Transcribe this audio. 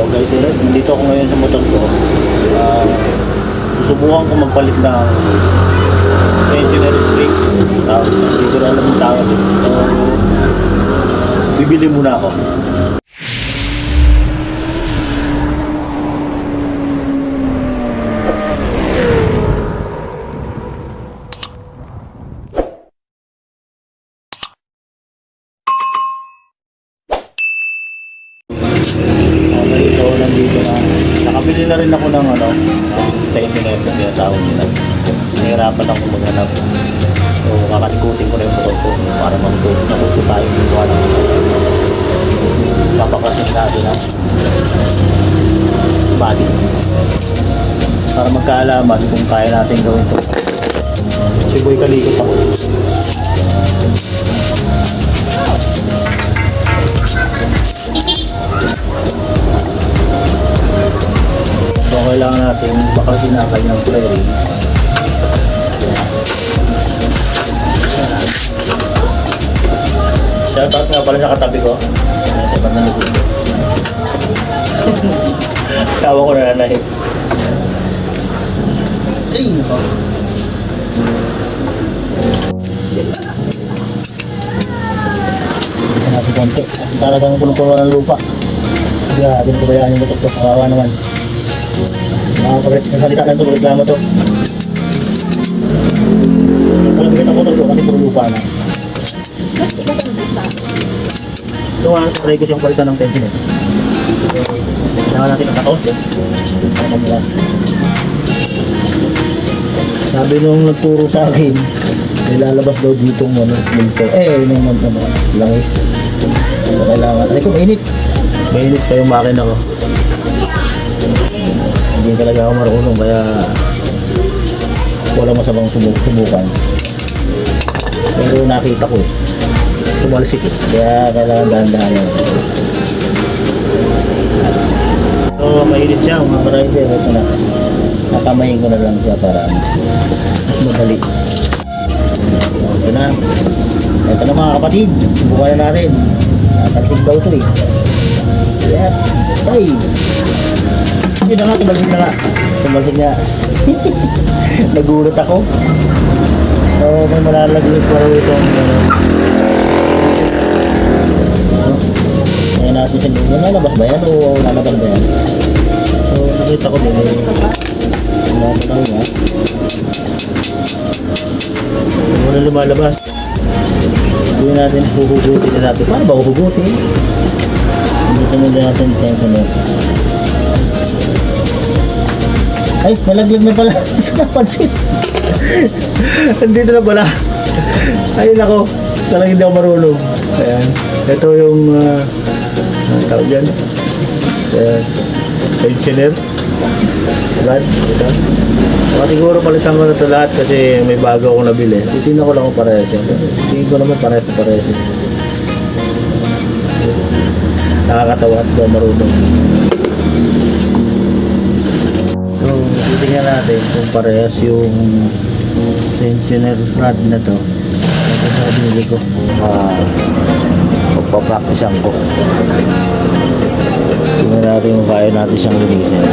Hello guys, eh, nandito ako ngayon sa motor ko. Ah, susubukan ko magpalit ng tensioner spring. Uh, hindi ko na alam yung tawag. So, bibili muna ako. Nandito na. Nakabili na rin ako ng ano, ng tensioner na tinatawag nila. Nahirapan ako maghanap. So, kakalikutin ko na yung motor ko para matuto natuto tayo yung wala. Papakasin natin ang body. Para magkaalaman kung kaya natin gawin to. Si Boy kalikot ako. Kailangan natin bakasin na kayo ng clearing. Shoutout nga pala sa katabi ko. Sa ibang nalugod. Sawa ko na nanahit. Ay, nako. Talagang punong-puno ng lupa. Kaya atin ko bayaan yung motor ko. Kawawa naman. Nakakabit ng salita na ito. Reklamo to. Kalabit ang motor ko kasi puro lupa na. Ito nga, try ko siyang palitan ng tension eh. Kailangan natin ng kataos eh. Sabi nung nagturo sa akin, may lalabas daw dito ng ano, multo. Eh, nung ano, ano, langis. Kailangan. Ay, kung mainit. Mainit pa yung makina ko. Hindi talaga ako marunong, kaya wala masamang subuk subukan. Pero nakita ko eh. Sumalsik eh. Kaya kailangan dahan-dahan lang. So, mainit siya mga ka-rider. Ito na. Nakamayin ko na lang siya para mas madali. Ito na. Ito na mga kapatid. Subukan na natin. Tansig daw ito eh. Yeah. Ay! Hindi na nga, tumalsik na nga. Tumalsik niya. Nagulat ako. So, may malalaglag pa rin itong ano. Ngayon natin siya. Yung lalabas ba yan o lalabas ba yan? So, nakita ko eh. Wala ko lang yan. Wala lumalabas. Hindi natin huhugutin na natin. Paano ba huhugutin? Hindi ko na natin tension eh. Ay, nalaglag na pala. Napansin. Nandito na pala. Ay, nako. Talagang hindi ako marunong. Ayan. Ito yung, uh, ang tawag yan. Ayan. Pensioner. Brad, ito. Baka siguro palitan ko na ito lahat kasi may bago akong nabili. Titignan ko lang kung parehas yan. Ko naman parehas parehas yan. Nakakatawa at marunong. Titingnan natin kung parehas yung tensioner rod na to. Ito sa binili ko. Ah, pagpapracticean ko. Tingnan natin kung kaya natin siyang linisin.